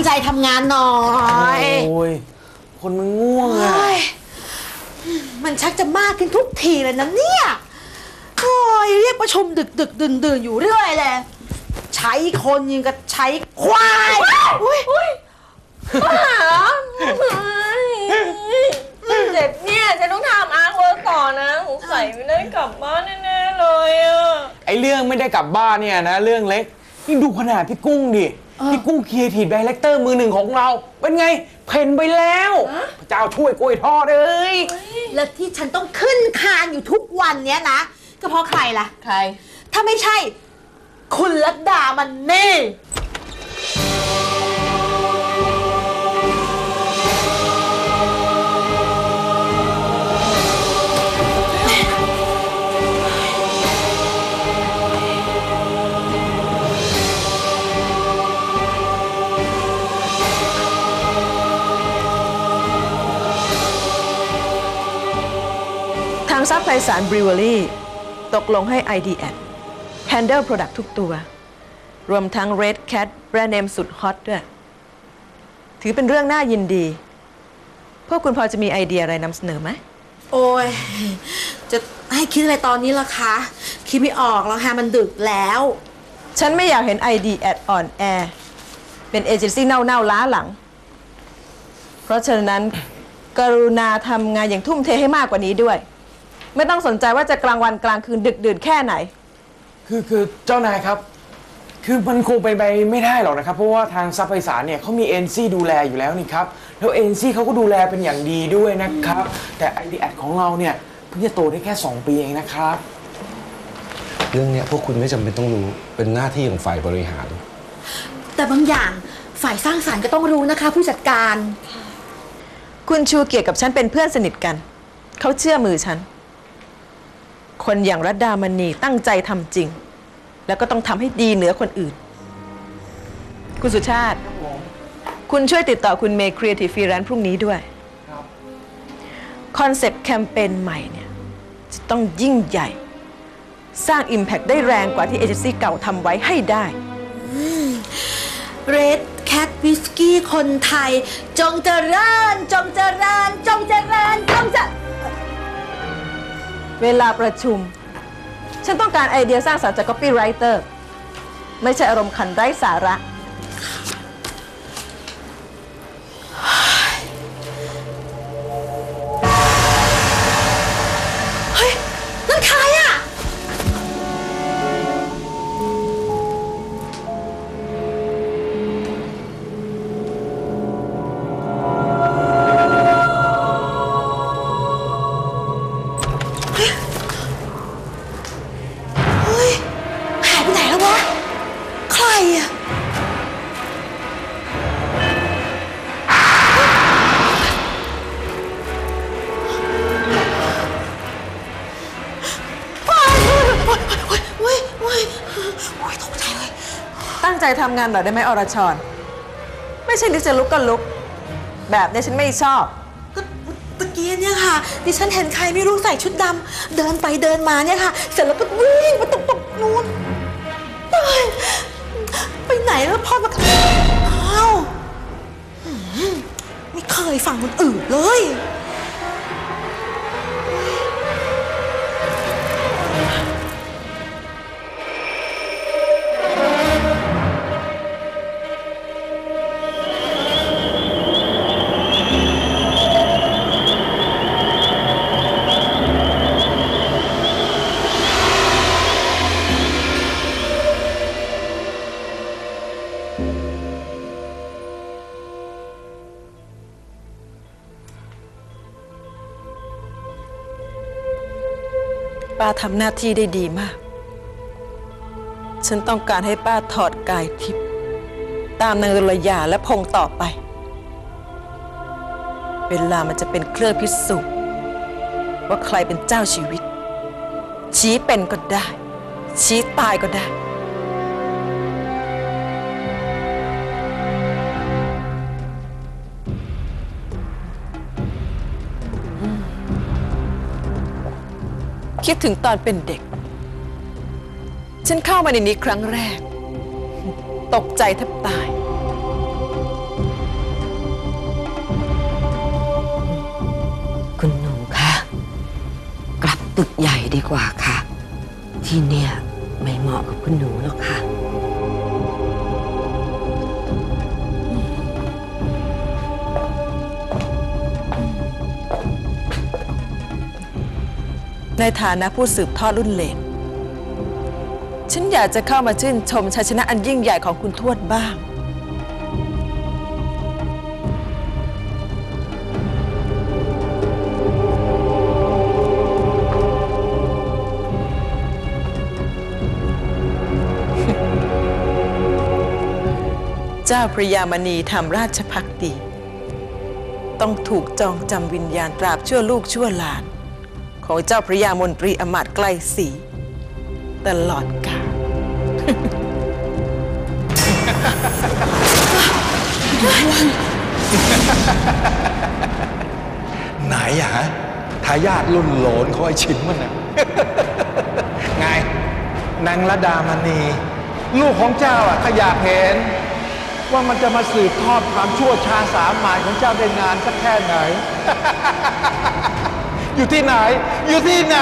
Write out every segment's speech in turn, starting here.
นี่ตั้งใจทำงานหน่อยโอ้ยคนมันง่วงอะ เฮ้ยมันชักจะมากขึ้นทุกทีเลยนะเนี่ยโอ้ยเรียกประชุมดึกดึกดื่นดื่นอยู่เรื่อยเลยใช้คนยิงกับใช้ควายอุ๊ยเจ็บเนี่ยฉันต้องทำอาร์ตเวิร์กต่อนะสงสัยไม่ได้กลับบ้านแน่ๆเลยอะไอเรื่องไม่ได้กลับบ้านเนี่ยนะ เรื่องเล็ก นี่ดูขนาดพี่กุ้งดิ พี่กุ้งครีเอทีฟดีเลกเตอร์มือหนึ่งของเรา เป็นไง เพ่นไปแล้วพระเจ้าช่วยกล้วยทอดเอ้ยแล้วที่ฉันต้องขึ้นคานอยู่ทุกวันเนี้ยนะ ก็เพราะใครล่ะ ใคร ถ้าไม่ใช่ คุณลัดดามันนี่างซับไพสารบริว e รี่ตกลงให้ IDF Handle Product ทุกตัว รวมทั้ง Red Cat แบรนด์เนมสุดฮอตด้วย ถือเป็นเรื่องน่ายินดี พวกคุณพอจะมีไอเดียอะไรนำเสนอไหม โอ้ย จะให้คิดอะไรตอนนี้ล่ะคะ คิดไม่ออกแล้วค่ะมันดึกแล้ว ฉันไม่อยากเห็น ID at on air เป็นเอเจนซี่เน่าๆล้าหลัง เพราะฉะนั้นกรุณาทำงานอย่างทุ่มเทให้มากกว่านี้ด้วย ไม่ต้องสนใจว่าจะกลางวันกลางคืนดึกดื่นแค่ไหน คือคือเจ้านายครับ คือมันคงเป็นไปไม่ได้หรอกนะครับ เพราะว่าทางซับไพศาลเนี่ยเขามีเอ็นซีดูแลอยู่แล้วนี่ครับ แล้วเอ็นซีเขาก็ดูแลเป็นอย่างดีด้วยนะครับ แต่ไอเดียของเราเนี่ยเพิ่งจะโตได้แค่ 2 ปีเองนะครับ เรื่องเนี้ยพวกคุณไม่จำเป็นต้องรู้เป็นหน้าที่ของฝ่ายบริหาร แต่บางอย่างฝ่ายสร้างสารรค์ก็ต้องรู้นะคะ ผู้จัดการ คุณชูเกียรติกับฉันเป็นเพื่อนสนิทกัน เขาเชื่อมือฉัน คนอย่างรัตดามณีตั้งใจทำจริง แล้วก็ต้องทำให้ดีเหนือคนอื่น คุณสุชาติ คุณช่วยติดต่อคุณเมย์ครีเอทีฟฟรีแลนซ์พรุ่งนี้ด้วยคอนเซปต์แคมเปญใหม่เนี่ยจะต้องยิ่งใหญ่ สร้าง Impact ได้แรงกว่าที่เอเจนซี่เก่าทำไว้ให้ได้ Red Cat Whisky คนไทย จงเจริญ จงเจริญ จงเจริญ จงเจ เวลาประชุม ฉันต้องการไอเดียสร้างสรรค์จาก copywriter ไม่ใช่อารมณ์ขันไร้สาระ ทำงานหน่อยได้ไหมอรชร ไม่ใช่นึกจะลุกก็ลุก แบบนี้ฉันไม่ชอบ ก็ตะกี้เนี่ยค่ะ ดิฉันเห็นใครไม่รู้ใส่ชุดดำเดินไปเดินมาเนี่ยค่ะ เสร็จแล้วก็วิ่งมาตกตกนู้นตายไปไหนแล้วพ่อมาอ้าวไม่เคยฟังคนอื่นเลย ป้าทำหน้าที่ได้ดีมาก ฉันต้องการให้ป้าถอดกายทิพย์ตามนางรยาและพงต่อไป เวลามันจะเป็นเครื่องพิสูจน์ว่าใครเป็นเจ้าชีวิต ชี้เป็นก็ได้ ชี้ตายก็ได้ คิดถึงตอนเป็นเด็ก ฉันเข้ามาในนี้ครั้งแรก ตกใจแทบตาย คุณหนูคะกลับตึกใหญ่ดีกว่าค่ะ ที่เนี่ยไม่เหมาะกับคุณหนูหรอกค่ะ ในฐานะผู้สืบทอดรุ่นเลนฉันอยากจะเข้ามาชื่นชมชัยชนะอันยิ่งใหญ่ของคุณทวดบ้าง เจ้าพระยามณีทำราชพักดี ต้องถูกจองจำวิญญาณตราบชั่วลูกชั่วหลาน ของเจ้าพระยามนตรีอมาตย์ใกล้สีตลอดกาลไหนอะฮะทายาทรุ่นโหลนเขาไอ้ชินมันน่ะไงนางระดามณี ลูกของเจ้าอะถ้าอยากเห็น ว่ามันจะมาสืบทอดความชั่วชาสามหมายของเจ้าได้นานสักแค่ไหน อยู่ที่ไหน อยู่ที่ไหน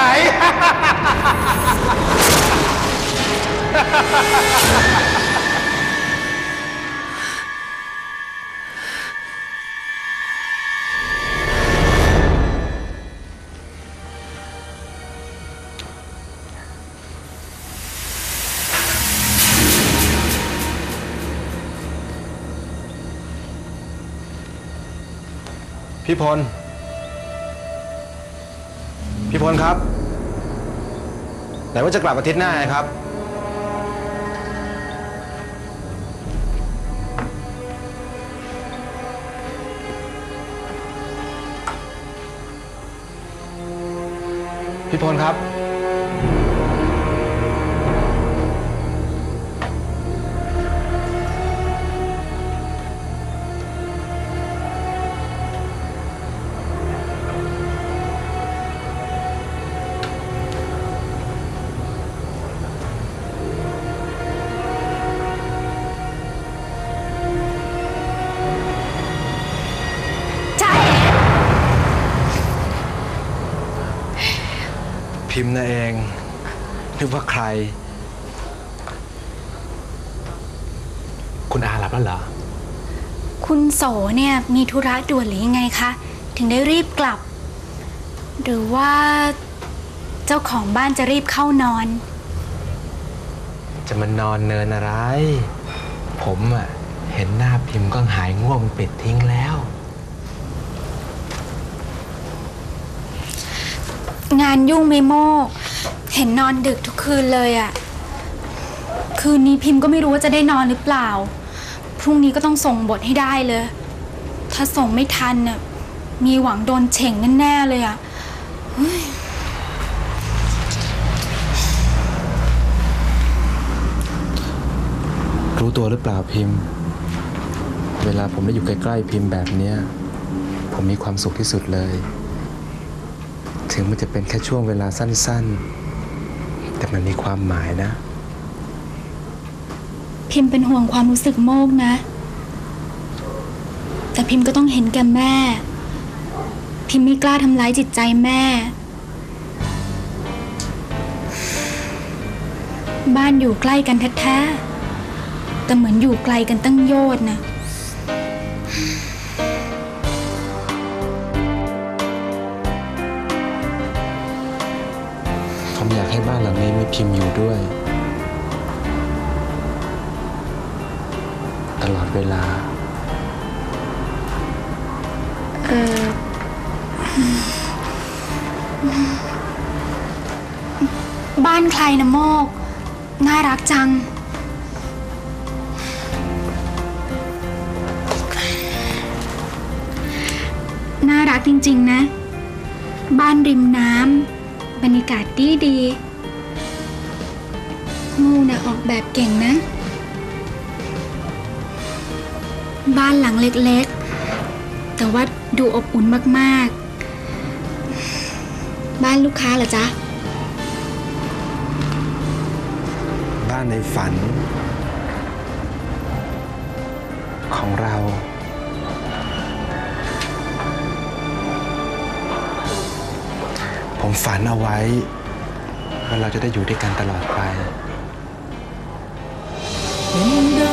พี่พล พี่พลครับ ไหนว่าจะกลับอาทิตย์หน้าไงครับ พี่พลครับ พิมพ์นะเองนึกว่าใคร คุณอาหลับแล้วเหรอ คุณโสเนี่ยมีธุระด่วนหรือยังไงคะ ถึงได้รีบกลับ หรือว่าเจ้าของบ้านจะรีบเข้านอน จะมานอนเนินอะไร ผมอะเห็นหน้าพิมพ์ก็หายง่วงปิดทิ้งแล้ว งานยุ่งไหม่โมก เห็นนอนดึกทุกคืนเลยอะคืนนี้พิมพ์ก็ไม่รู้ว่าจะได้นอนหรือเปล่า พรุ่งนี้ก็ต้องส่งบทให้ได้เลย ถ้าส่งไม่ทันน่ะมีหวังโดนเฉ่งแน่ๆเลยอะรู้ตัวหรือเปล่าพิมพ์ เวลาผมได้อยู่ใกล้ๆพิมพ์แบบเนี้ย ผมมีความสุขที่สุดเลย ถึงมันจะเป็นแค่ช่วงเวลาสั้น ๆ แต่มันมีความหมายนะ พิมพ์เป็นห่วงความรู้สึกโมกนะ แต่พิมพ์ก็ต้องเห็นแก่แม่ พิมพ์ไม่กล้าทำร้ายจิตใจแม่ บ้านอยู่ใกล้กันแท้ๆแต่เหมือนอยู่ไกลกันตั้งโยชน์นะ พิมพ์อยู่ด้วย ตลอดเวลาบ้านใครนะโมก น่ารักจัง น่ารักจริง ๆ นะ บ้านริมน้ำบรรยากาศดีดีๆ มูนะออกแบบเก่งนะ บ้านหลังเล็กๆ แต่ว่าดูอบอุ่นมากๆ บ้านลูกค้าเหรอจ๊ะ บ้านในฝัน ของเราผมผมฝันเอาไว้ว่าเราจะได้อยู่ด้วยกันตลอดไป 我们的